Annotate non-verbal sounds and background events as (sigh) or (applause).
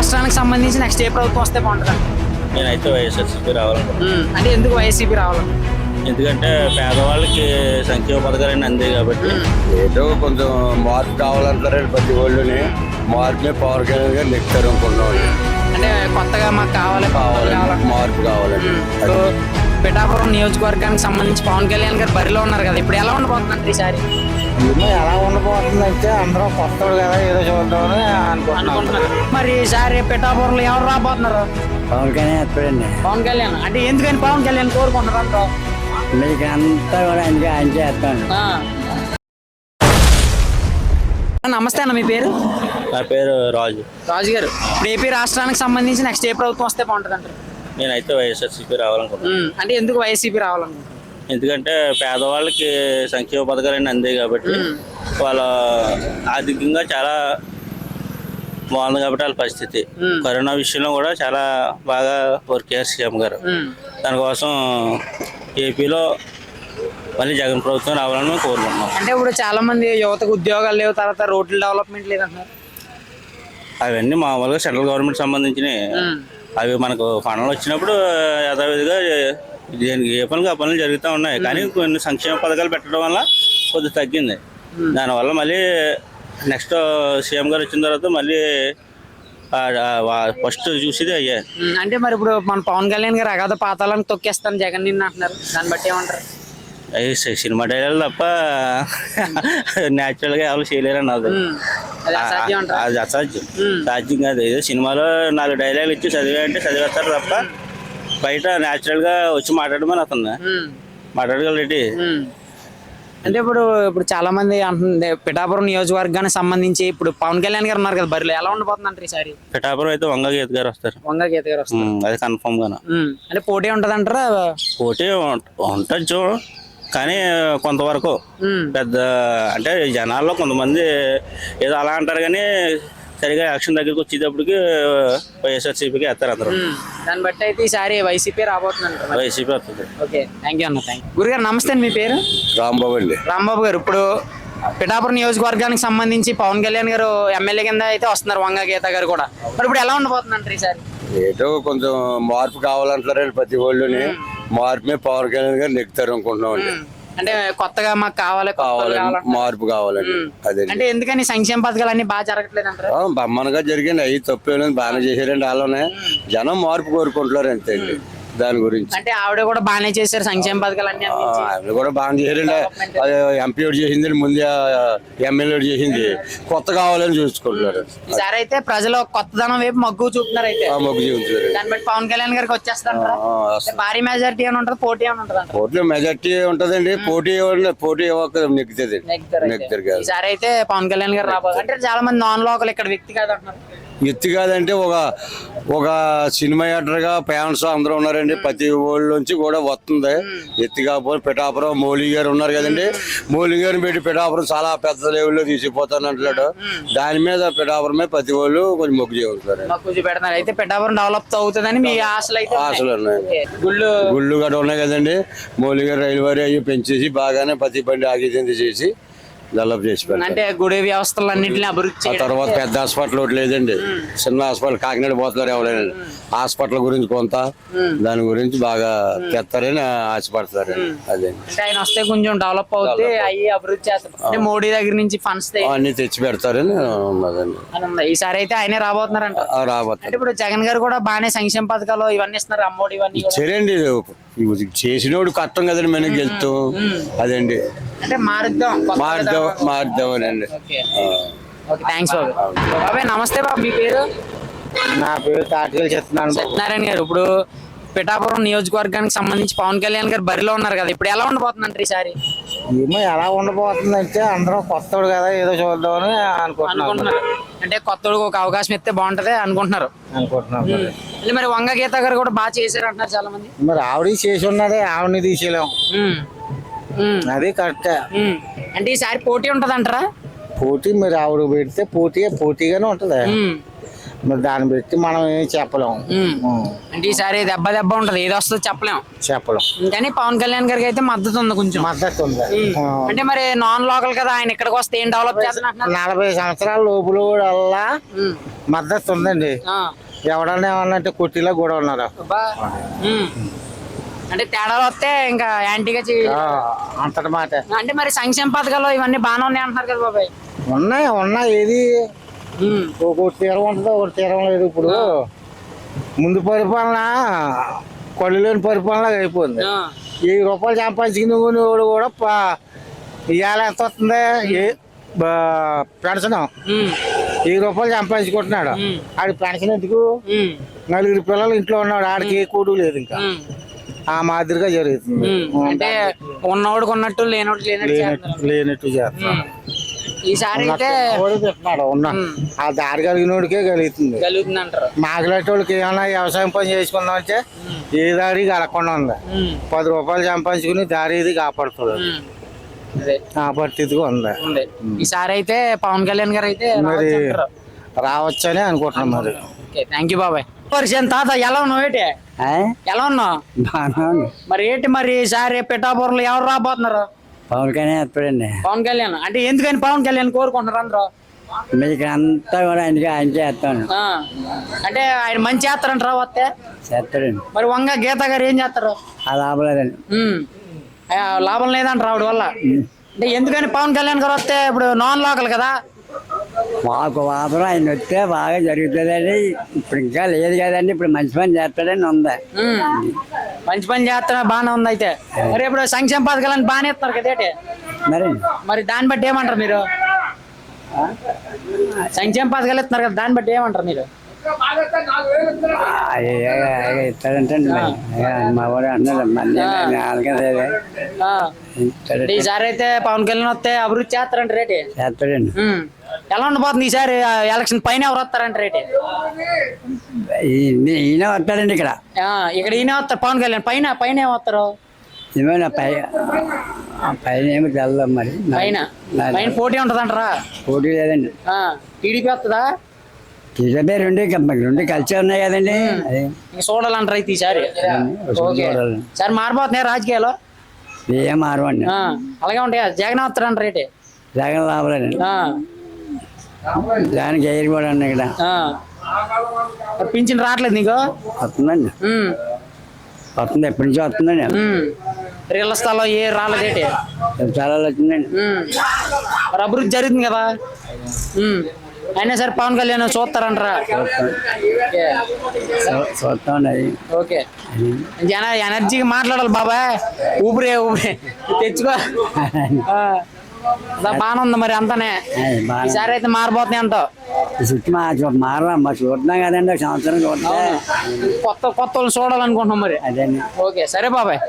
రాష్ట్రానికి సంబంధించి నెక్స్ట్ ఏ ప్రభుత్వం వస్తే బాగుంటుంది? నేనైతే వైఎస్ఆర్సీపీ రావాలనుకుంటున్నాను అంటే ఎందుకు వైసీపీ రావాలి? ఎందుకంటే పేదవాళ్ళకి సంక్షేమ పథకాలన్నీ అందాయి కాబట్టి. ఏదో కొంచెం మార్పు కావాలంటారు ప్రతి ఒళ్ళుని. మార్పునే పవర్ కళ్యాణ్ గారు నెక్తారు అనుకుంటున్నాం. అంటే కొత్తగా మాకు కావాలి మార్పు కావాలండి. ఇప్పుడు పిఠాపురం నియోజకవర్గానికి సంబంధించి పవన్ కళ్యాణ్ గారు బరిలో ఉన్నారు కదా ఇప్పుడు ఎలా ఉండబోతుందండి ఈసారి? ఎలా ఉండబోతుందంటే అందరూ కొత్తడు కదా ఏదో చూద్దామని అనుకుంటున్నాం అనుకుంటున్నారు. మరి ఈసారి పిఠాపురంలో ఎవరు రాబోతున్నారు? పవన్ కళ్యాణ్ ఎప్పుడండి పవన్ కళ్యాణ్. అంటే ఎందుకని పవన్ కళ్యాణ్ కోరుకుంటున్నారు అంటారు? మీకు అంతా కూడా ఆయన చేస్తాను నమస్తే అన్న మీ పేరు? నా పేరు రాజు. రాజు గారు ఇప్పుడు ఏపీ రాష్ట్రానికి సంబంధించి నెక్స్ట్ ఏ ప్రభుత్వం వస్తే బాగుంటుంది అంటారు నేనైతే వైఎస్ఆర్సీపీ రావాలనుకుంటున్నాను అంటే ఎందుకు వైసీపీ రావాలనుకుంటున్నారు? ఎందుకంటే పేదవాళ్ళకి సంక్షేమ పథకాలన్నీ అందాయి కాబట్టి వాళ్ళ ఆర్థికంగా చాలా బాగుంది కాబట్టి వాళ్ళ పరిస్థితి. కరోనా విషయంలో కూడా చాలా బాగా వర్క్ చేశారు సీఎం గారు. దానికోసం ఏపీలో మళ్ళీ జగన్ ప్రభుత్వం రావాలని మేము కోరుకుంటున్నాం. అంటే ఇప్పుడు చాలా మంది యువతకు ఉద్యోగాలు లేవు తర్వాత రోడ్ల డెవలప్మెంట్ లేదంటున్నారు. అవన్నీ మామూలుగా సెంట్రల్ గవర్నమెంట్ సంబంధించినవి. అవి మనకు పనులు వచ్చినప్పుడు యథావిధిగా దేనికి ఏ పనులు ఆ పనులు జరుగుతూ ఉన్నాయి. కానీ కొన్ని సంక్షేమ పథకాలు పెట్టడం వల్ల కొద్దిగా తగ్గింది. దానివల్ల మళ్ళీ నెక్స్ట్ సీఎం గారు వచ్చిన తర్వాత మళ్ళీ ఫస్ట్ చూసేది అయ్యే. అంటే మరి ఇప్పుడు మన పవన్ కళ్యాణ్ గారు అగాధ పాతాలను తొక్కేస్తాను జగన్ నిన్న అంటున్నారు. దాన్ని బట్టి ఏమంటారు? అవి సినిమా డైలాగ్ తప్ప న్యాచురల్గా ఎవరు చేయలేరని నాది ఉమ్. అది అసాధ్యం అంటారు. అది అసాధ్యం. సాధ్యం కాదు. ఏదో సినిమాలో నాలుగు డైలాగులు ఇచ్చి చదివే చదివేస్తారు తప్ప బయట న్యాచురల్గా వచ్చి మాట్లాడమని అతను ఉమ్. అంటే ఇప్పుడు ఇప్పుడు చాలా మంది అంటుంది పిఠాపురం నియోజకవర్గానికి సంబంధించి ఇప్పుడు పవన్ కళ్యాణ్ గారు ఉన్నారు కదా బరిలో. ఎలా ఉండబోతుంది అంటారు ఈసారి పిఠాపురం అయితే వంగ గీత గారు వస్తారు. వంగ గీత గారు వస్తారు. అది కన్ఫర్మ్ గాను. ఉమ్. అంటే పోటీ ఉంటది అంటారా పోటీ ఉండొచ్చు కానీ కొంతవరకు. పెద్ద అంటే జనాల్లో కొంతమంది ఏదో అలా అంటారు కానీ సరిగా యాక్షన్ దగ్గరికి వచ్చేటప్పటికి వైఎస్ఆర్సీపీకి వేస్తారు అందరూ. దాన్ని బట్టి అయితే ఈసారి వైసీపీ రాబోతుంది వైసీపీ వస్తుంది. ఓకే. థ్యాంక్ యూ అన్న థ్యాంక్ గురుగారు నమస్తే అండి మీ పేరు? రాంబాబు అండి. రాంబాబు గారు ఇప్పుడు పిఠాపురం నియోజకవర్గానికి సంబంధించి పవన్ కళ్యాణ్ గారు ఎమ్మెల్యే కింద అయితే వస్తున్నారు వంగ గీత గారు కూడా. మరి ఇప్పుడు ఎలా ఉండబోతుంది అంటారు ఈసారి? ఏదో కొంచెం మార్పు కావాలంటారు ప్రతి ఒళ్ళుని. మార్పునే పవర్ కళ్యాణ్ గారు నెక్తారు అనుకుంటున్నాం అంటే కొత్తగా మాకు కావాలి కావాలంటున్నారు. మార్పు కావాలండి. అదే అంటే ఎందుకని సంక్షేమ పథకాలు అన్ని బాగా జరగట్లేదు బమ్మనగా జరిగింది అవి తప్పేలేదు బాగానే చేశారండి. వాళ్ళనే జనం మార్పు కోరుకుంటున్నారు అంతే దాని గురించి. అంటే ఆవిడ కూడా బాగానే చేశారు సంక్షేమ పథకాలు అన్ని. ఆవిడ కూడా బాగా చేశారండి అది ఎంపీ చేసింది ముందే ఎమ్మెల్యే చేసింది. కొత్త కావాలని చూసుకుంటున్నారు. ఈసారి అయితే ప్రజలు కొత్తదనం వైపు మగ్గు చూపుతున్నారు అయితే. మొగ్గు చూపుతున్నారు. దాన్ని బట్టి పవన్ కళ్యాణ్ గారికి వచ్చేస్తారా భారీ మెజారిటీ అని ఉంటుంది? పోటీ అని ఉంటుంది? ఓట్లు మెజార్టీ ఉంటదండి. పోటీ పోటీ నెగ్గుతుంది. నెగ్గుతారు ఈసారి అయితే పవన్ కళ్యాణ్ గారు రాబో అంటే చాలా మంది నాన్ లోకల్ ఇక్కడ వ్యక్తి కాదు అంటున్నారు ఎత్తి కాదంటే ఒక ఒక సినిమా యాక్టర్గా ఫ్యాన్స్ అందరూ ఉన్నారండి. ప్రతి ఊళ్ళ నుంచి కూడా వస్తుంది. ఎత్తి కాకపోతే పిఠాపురం మౌలి గారు ఉన్నారు కదండి. మౌలి గారిని పెట్టి పిఠాపురం చాలా పెద్ద లెవెల్లో తీసుకుపోతాను అంటున్నాడు. దాని మీద పిఠాపురం మీద ప్రతి వాళ్ళు కొంచెం మొగ్గు చేస్తారు పెడతారు అయితే పిఠాపురం డెవలప్ అవుతుందని మీ ఆశలు అయితే. ఆశలు ఉన్నాయి. గుళ్ళు గుళ్ళు గట్రా ఉన్నాయి కదండి. మౌలి గారు రైలు వారి అవి పెంచేసి బాగానే ప్రతి బండి ఆగిజంది చేసి డెవలప్ చేసి అంటే గుడి వ్యవస్థలు అన్నింటినీ అభివృద్ధి ఆ చేయడం. తర్వాత పెద్ద హాస్పిటల్ ఒకటి లేదండి. చిన్న హాస్పిటల్ కాకినాడ పోతున్నారు ఎవరైనా. హాస్పిటల్ గురించి కొంత దాని గురించి బాగా తెస్తారని ఆశపడతారు అదే. అంటే ఆయన వస్తే కొంచెం డెవలప్ అవుతే అయ్యి అభివృద్ధి చేస్తారు. అంటే మోడీ దగ్గర నుంచి ఫండ్స్ అన్ని తెచ్చి పెడతారని ఉన్నదండి. ఈసారి అయితే ఆయనే రాబోతున్నారంట. ఆ అంటే ఇప్పుడు జగన్ గారు కూడా బాగానే సంక్షేమ పథకాలు ఇవన్నీ ఇస్తున్నారు అమ్మోడి ఇవన్నీ కూడా. చేసినోడు కట్టం కదండి మనం గెలుతాం అదండి. అంటే మారుద్దాం ఓకే. థ్యాంక్స్ బాబు. బాబాయ్ నమస్తే బాబు మీ పేరు? నా పేరు తాటికలు చెప్తున్నాను సత్యనారాయణ గారు ఇప్పుడు పిఠాపురం నియోజకవర్గానికి సంబంధించి పవన్ కళ్యాణ్ గారు బరిలో ఉన్నారు కదా ఇప్పుడు ఎలా ఉండబోతుందంటారు ఈసారి? ఏమో ఎలా ఉండబోతుందంటే అందరూ కొత్తడు కదా ఏదో చూద్దామని అనుకుంటున్నాం అనుకుంటున్నారు. అంటే కొత్తడికి ఒక అవకాశం ఇస్తే బాగుంటది అనుకుంటున్నారు. అనుకుంటున్నాం మరి. వంగ గీత గారు కూడా బాగా చేశారు అంటున్నారు చాలా మంది మరి ఆవిడ చేసి ఉన్నదే ఆవిడని తీసేయలేం ఉమ్. ఉమ్. అది కరెక్టే. అంటే ఈసారి పోటీ ఉంటది అంటారా పోటీ మరి ఆవిడ పెడితే పోటీ పోటీగానే ఉంటది. మరి దాన్ని పెట్టి మనం ఏం చెప్పలేం. అంటే ఈసారి దెబ్బ దెబ్బ ఉంటది ఏది వస్తుందో చెప్పలేం. చెప్పలేం. కానీ పవన్ కళ్యాణ్ గారికి అయితే మద్దతు ఉంది కొంచెం. మద్దతు ఉంది. అంటే మరి నాన్ లోకల్ కదా ఆయన ఇక్కడికి వస్తే ఏం డెవలప్ చేస్తున్నారు నలభై సంవత్సరాల లోపల కూడా మద్దతు ఉందండి. ఎవడన్నా ఏమన్నా అంటే కొట్టిలా కూడా ఉన్నారు. అంటే తేడాలు వస్తే ఇంకా యాంటీగా చేయాలి అంతటి మాట. అంటే మరి సంక్షేమ పథకాలు ఇవన్నీ బాగానే ఉన్నాయి అంటున్నారు కదా బాబాయ్. ఉన్నాయి ఉన్నాయి. ఏది. ఒకటి తీరం ఉంటుంది ఒకటి తీరం లేదు ఇప్పుడు. ముందు పరిపాలన కొళ్ళు లేని పరిపాలన అయిపోయింది వెయ్యి రూపాయలు సంపాదించుకుని వాడు కూడా ఇవాళ ఎంత వస్తుంది? పెన్షన్. వెయ్యి రూపాయలు సంపాదించుకుంటున్నాడు. ఆడి పెన్షన్ ఎందుకు. నలుగురు పిల్లలు ఇంట్లో ఉన్నాడు. ఆడికి ఏ కూడు లేదు ఇంకా. ఆ మాదిరిగా జరుగుతుంది. అంటే ఉన్నోడికి ఉన్నట్టు లేనోడు లేనట్టు చేస్తున్నారు. లేనట్టు ఉమ్. ఈసారి అయితే చెప్తున్నాడు ఉన్న ఆ దారి కలిగినోడికే కలుగుతుంది. కలుగుతుంది అంటారు మాకులాంటి ఏమైనా వ్యవసాయం పని చేసుకుందాం అంటే ఏ దారి కలగకుండా ఉంది. పది రూపాయలు సంపాదించుకుని దారి ఇది కాపాడుతుంది. ఆ పరిస్థితిగా ఉంది. ఈసారి అయితే పవన్ కళ్యాణ్ గారు అయితే మరి. రావచ్చని అనుకుంటున్నాం మరి. థ్యాంక్ యూ బాబాయ్. పరిచయం తాత ఎలా ఉన్నావు ఏంటి? ఎలా ఉన్నావు? మరి ఏంటి మరి ఈసారి పిఠాపురంలో ఎవరు రాబోతున్నారు? పవన్ కళ్యాణ్ ఎప్పుడండి పవన్ కళ్యాణ్. అంటే ఎందుకని పవన్ కళ్యాణ్ కోరుకుంటున్నారు అందరూ? మీకు అంతా కూడా ఆయనకి ఆయన చేస్తాను. అంటే ఆయన మంచి చేస్తారంటారా వస్తే? చేస్తాడండి. మరి వంగ గీత గారు ఏం చేస్తారు? ఆ లాభలేదండి. ఉమ్. ఆ, లాభం లేదంటారు ఆవిడ వల్ల. అంటే ఎందుకని పవన్ కళ్యాణ్ గారు వస్తే ఇప్పుడు నాన్ లోకల్ కదా? మాకు వాపరం ఆయన వస్తే బాగా జరుగుతుందండి. ఇప్పుడు ఇంకా లేదు కదండి ఇప్పుడు మంచి పని చేస్తాడని ఉంది. మంచి పని చేస్తున్నా బాగానే ఉంది అయితే. మరి ఇప్పుడు సంక్షేమ పథకాలని బాగానే ఇస్తున్నారు కదా? మరి? మరి దాన్ని బట్టి ఏమంటారు మీరు? సంక్షేమ పథకాలు ఇస్తున్నారు కదా దాన్ని బట్టి ఏమంటారు మీరు? ఇస్తాడంటే మా వాడు ఈసారి అయితే పవన్ కళ్యాణ్ వస్తే అభివృద్ధి చేస్తారంట రేటి చేస్తాడండి. ఎలా ఉండబోతుంది ఈసారి ఎలక్షన్ పైన ఎవరు వస్తారంట రేటి? ఈయన వస్తాడండి ఇక్కడ. ఆ, ఇక్కడ ఈయన వస్తారు పవన్ కళ్యాణ్. పైన పైన ఏం వస్తారు? ఏమైనా పై పైన ఏమి తెల్లం మరి. పైన. నా- పైన పోటీ ఉంటదంటారా? పోటీ లేదండి. టీడీపీ వస్తుందా? టీడీపీ రెండు కం- రెండు కలిసి ఉన్నాయి కదండి. అదే. ఇంక చూడాలంటారు అయితే ఈసారి? ఓకే. చూడాలి. సార్ మారిపోతున్నాయి రాజకీయాలు? ఏం మారవండి. ఆ, అలాగే ఉంటాయా? జగన్ వస్తారంట రేటి? జగన్ లాభలేదండి దానికి ఎయిర్ కూడా ఉన్నాయి ఇక్కడ పింఛన్ రావట్లేదు నీకు? వస్తుందండి. వస్తుంది ఎప్పటి నుంచో వస్తుందండి. రీళ్ళ స్థలం ఏ రాలేదేటి చాలా వచ్చిందండి. మరి అభివృద్ధి జరుగుతుంది కదా. అయినా సరే పవన్ కళ్యాణ్ చూస్తారంటారా? ఓకే. ఎనర్జీకి మాట్లాడాలి బాబాయ్. ఊపిరే ఊపిరి. తెచ్చుకో. (laughs) ఆ. అదా బాగానే ఉంది మరి అంతానే. అది ఈసారి అయితే మారిపోతున్నాయి ఈ చుట్టూ మా మారలా మా చూస్తున్నాం కదండి సంవత్సరం చూస్తే కొత్త కొత్త వాళ్ళు చూడాలనుకుంటున్నాం మరి. అదండి ఓకే సరే బాబాయ్.